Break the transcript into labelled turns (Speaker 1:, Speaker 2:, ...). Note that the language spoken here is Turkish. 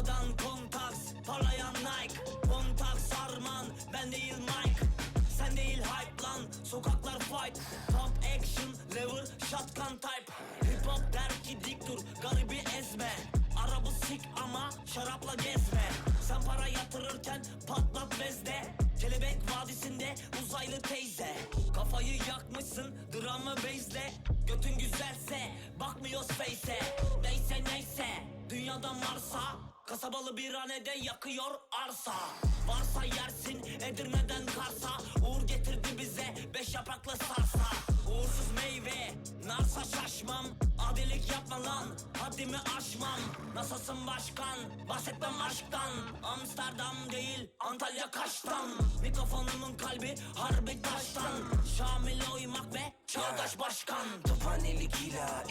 Speaker 1: Kafadan kontaks parlayan Nike. Kontak sarman ben değil Mike. Sen değil hype lan sokaklar fight. Pump action lever shotgun type. Hip hop der ki dik dur garibi ezme. Arabı sik ama şarapla gezme. Sen para yatırırken patlat bezde. Kelebek vadisinde uzaylı teyze. Kafayı yakmışsın dramı bezle. Götün güzelse bakmıyoruz face'e. Neyse neyse dünyada Mars'a Kasabalı bir hanede yakıyor arsa. Varsa yersin Edirne'den Kars'a. Uğur getirdi bize beş yapraklı sarsa. Uğursuz meyve narsa şaşmam. Adilik yapma lan haddimi aşmam. Nasılsın başkan? Bahsetmem aşktan. Amsterdam değil Antalya Kaş'tan Mikrofonumun kalbi harbi taştan. Şamil'e uymak ve çağdaş başkan.
Speaker 2: Tophanelik ila